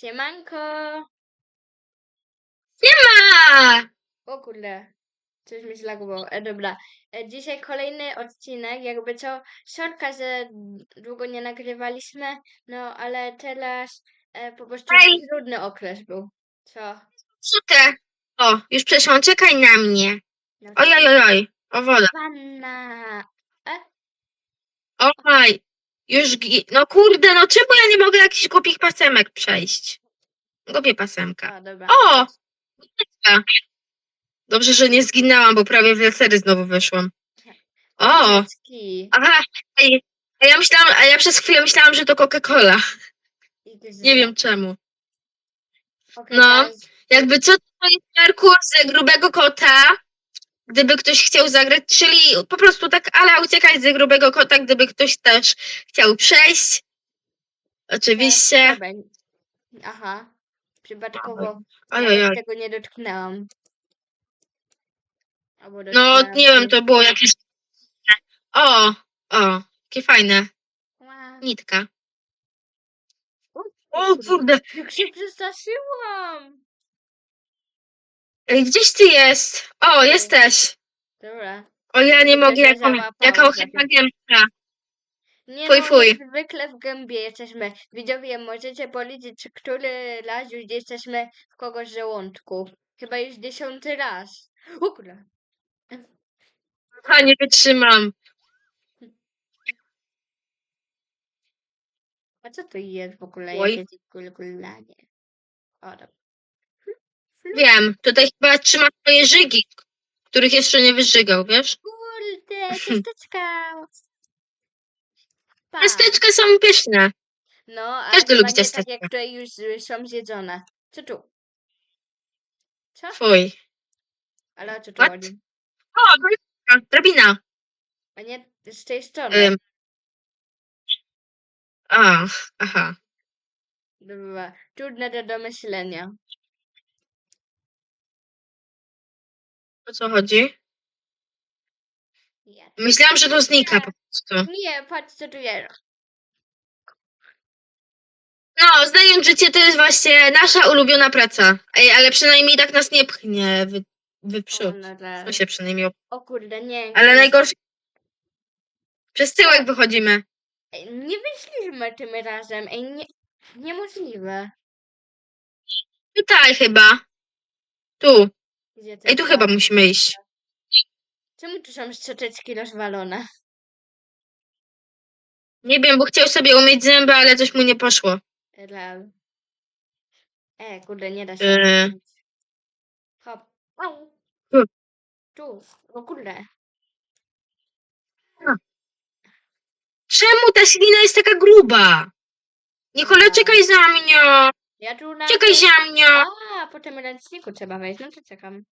Siemanko! A, O kurde, coś mi zlagowało. E, dobra, e, dzisiaj kolejny odcinek, jakby co, sorka, że długo nie nagrywaliśmy, no ale teraz e, po prostu Ej. trudny okres był. Co? co te? O, już przeszłam, czekaj na mnie. No, Oj, oj, oj, oj. O wodę. Panna! E, Oj, już, gi- no kurde, no czemu ja nie mogę jakichś głupich pasemek przejść? Głupie pasemka. o, dobra. O! Dobrze, że nie zginęłam, bo prawie w lasery znowu wyszłam. O! Dziecki. Aha, ej, a ja myślałam, a ja przez chwilę myślałam, że to Coca-Cola. Nie wiem czemu. Okej, No. teraz- Jakby co to jest parkour z grubego kota, gdyby ktoś chciał zagrać, czyli po prostu tak ala uciekać z grubego kota, gdyby ktoś też chciał przejść. Oczywiście. Dobra. Aha. Przypadkowo oj. tego nie dotknęłam. Albo No dotknęłam nie wiem, to było jakieś... O, o, jakie fajne. Ła. Nitka. O kurde, Jak się przestraszyłam! Ej, gdzieś ty jest? O, jesteś. Dobra. O, ja nie mogę, jaka, załapałam jaka gębka. Nie Fuj, no, fuj. jak zwykle w gębie jesteśmy. Widzowie, możecie policzyć, czy który raz już jesteśmy w kogoś żołądku. Chyba już dziesiąty raz. O kurde. A, nie wytrzymam. A co to jest w ogóle? Oj. Jakieś kulkulanie. O, dobra. Wiem, tutaj chyba trzyma twoje żygi, których jeszcze nie wyżygał, wiesz? Kurde, ciasteczka. Ciasteczka są pyszne. No, a Każdy lubi nie tak ciasteczka. jak które już y, są zjedzone. Co tu? Co? Fuj. Ale o co tu What? chodzi? O, drabina, drabina. A nie z tej strony. Ym. A, aha. Dobra, trudne do domyślenia. O co chodzi? Nie. Myślałam, że to znika po prostu. Nie, patrz co tu jest. No, znając życie, to jest właśnie nasza ulubiona praca. Ej, ale przynajmniej tak nas nie pchnie wy, O, no tak. To się przynajmniej... op- o kurde, nie. Ale najgorsze... Przez tyłek wychodzimy. Ej, Nie wyszliśmy tym razem. Ej, nie, niemożliwe. Tutaj chyba. Tu. Gdzie Ej, tu chyba musimy iść. Czemu tu są szczoteczki rozwalone? Nie wiem, bo chciał sobie umyć zęby, ale coś mu nie poszło. Real. E, kurde, nie da się. Eee. odwrócić. Hop. Au. Tu. Tu. O kurde. Czemu ta ślina jest taka gruba? Nikola, czekaj za mnie. Ja tu na... Czekaj za mnie. A, po tym ręczniku trzeba wejść. No to czekam.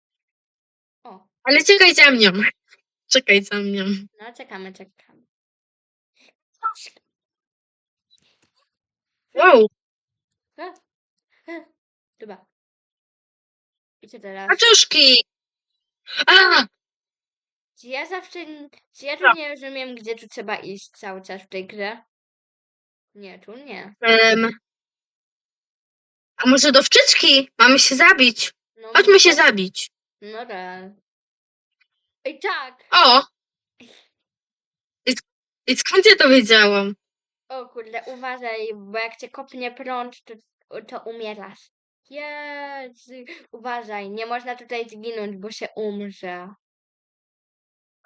O, Ale czekaj za mnie. Czekaj za mnie. no czekamy, czekamy. Wow, Dobra. I co teraz? kaczuszki. A, Czy ja zawsze... Czy ja tu No. nie rozumiem, gdzie tu trzeba iść cały czas w tej grze? Nie, tu nie. em. A może do wczyczki? Mamy się zabić. No, Chodźmy się no, zabić. No tak. Ej, tak! O! I, I skąd ja to wiedziałam? O kurde, uważaj, bo jak cię kopnie prąd, to, to umierasz. Jezu, uważaj, nie można tutaj zginąć, bo się umrze.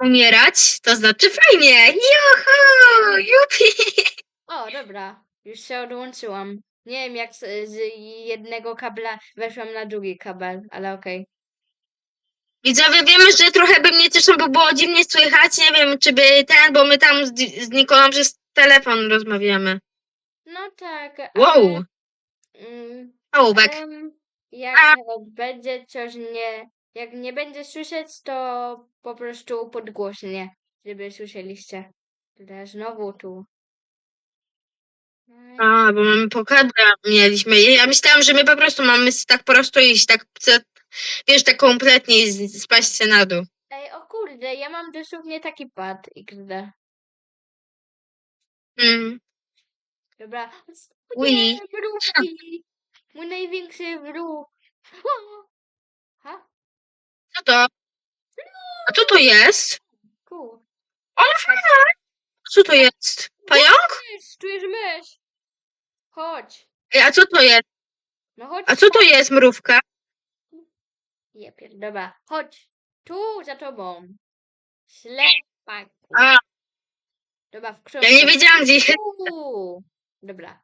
Umierać? To znaczy fajnie. Juhu! Jupi! O, dobra, już się odłączyłam. Nie wiem, jak z, z jednego kabla weszłam na drugi kabel, ale okej. Widzowie, wiemy, że trochę by mnie cieszą, bo było dziwnie słychać. Nie wiem, czy by ten, bo my tam z, z Nikolą przez telefon rozmawiamy. No tak, Wow! Mm, Ołówek. em, jak A. będzie coś nie... Jak nie będzie słyszeć, to po prostu podgłośnie, żeby słyszeliście. Tutaj znowu tu. A, bo mamy pokadę mieliśmy. Ja myślałam, że my po prostu mamy s- tak po prostu iść, tak, wiesz, tak kompletnie i z- spaść się na dół. Ej, o kurde, ja mam dosłownie taki pad XD. Mm. Dobra. Ui. Nie! Mój największy wróg. Ha? Co to? A co to jest? Cool. O, co to jest? Pająk? Czujesz mysz? Chodź. Ej, a co to jest? No chodź. A co to jest, mrówka? Je dobra. Chodź. Tu za tobą. Ślepaku. A, Dobra, w ja książce. nie wiedziałam, gdzie. Tu. Dobra.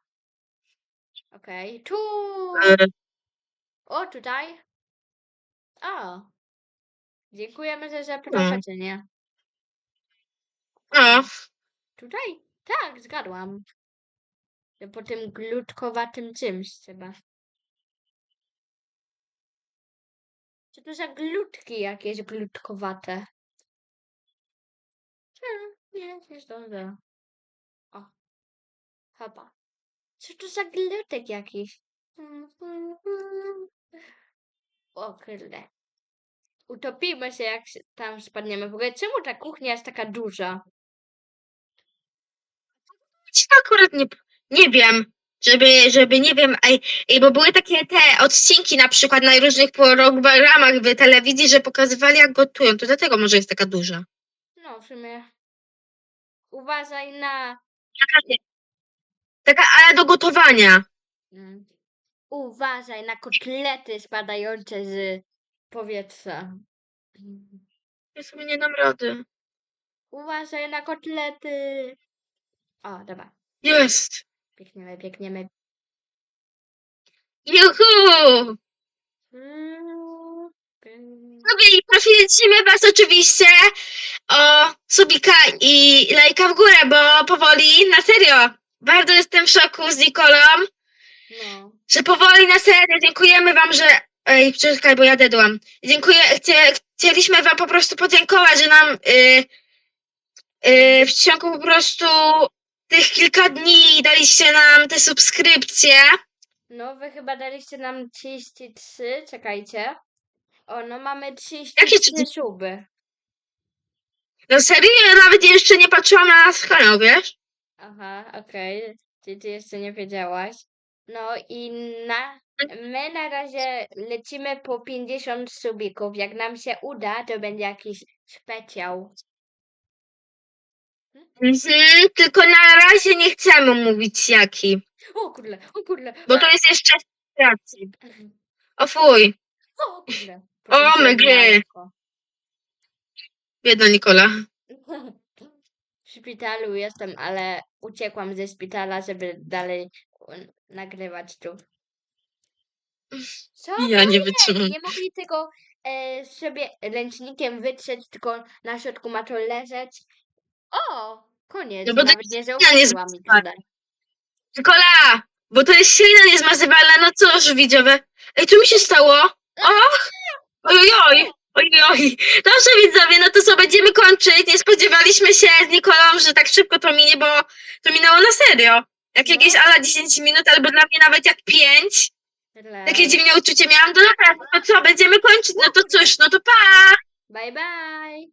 Okej, tu. E, O, tutaj. O. Dziękujemy za Mm. zaprowadzenie. O, Tutaj? Tak, zgadłam. Po tym glutkowatym czymś trzeba. Co to za glutki jakieś glutkowate? Hmm, nie, nie zdążę. O. Chyba. Co to za glutek jakiś? O kurde. Utopimy się jak tam spadniemy. W ogóle czemu ta kuchnia jest taka duża? Akurat nie, nie wiem. Żeby, żeby, nie wiem, ej, ej, bo były takie te odcinki na przykład na różnych programach w telewizji, że pokazywali jak gotują, to dlatego może jest taka duża. No, w sumie. Uważaj na. Taka, taka ale do gotowania. Mm. Uważaj na kotlety spadające z powietrza. Ja sobie nie dam rady. Uważaj na kotlety. O, dobra. Jest. Biegniemy, biegniemy. Juhu! Lubię i prosimy was oczywiście o subika i lajka w górę, bo powoli, na serio, bardzo jestem w szoku z Nikolą, No. że powoli, na serio, dziękujemy wam, że... Ej, czekaj, bo ja dedłam. Dziękuję, chcie, chcieliśmy wam po prostu podziękować, że nam y, y, w ciągu po prostu tych kilka dni daliście nam te subskrypcje. No, wy chyba daliście nam 33. Czekajcie. O, no mamy Jakie 33 30? suby. No serio, ja nawet jeszcze nie patrzyłam na nasz kanał, wiesz? Aha, okej. Ty, ty jeszcze nie wiedziałaś. No i na, my na razie lecimy po 50 subików. Jak nam się uda, to będzie jakiś specjał. Mhm, tylko na razie nie chcemy mówić jaki, O kurde, o kurde. bo to jest jeszcze racji. O fuj, O kurde. O, ciemniautko. biedna Nikola. W szpitalu jestem, ale uciekłam ze szpitala, żeby dalej um, nagrywać tu. Co? Ja nie wytrzymam. Nie mogli tego e, sobie ręcznikiem wytrzeć, tylko na środku ma to leżeć. O! Koniec. No bo to Nawet nie zauważyłam tutaj. Nikola, bo to jest ślina niezmazywalna, no cóż widzowie. Ej, co mi się stało? Och, ojoj, ojoj. Dobrze widzowie, no to co, będziemy kończyć. Nie spodziewaliśmy się z Nikolą, że tak szybko to minie, bo to minęło na serio. Jak No. jakieś ala 10 minut, albo dla mnie nawet jak 5. Tyle. Takie dziwne uczucie miałam. No dobra, no co, będziemy kończyć. No to cóż, no to pa! Bye bye.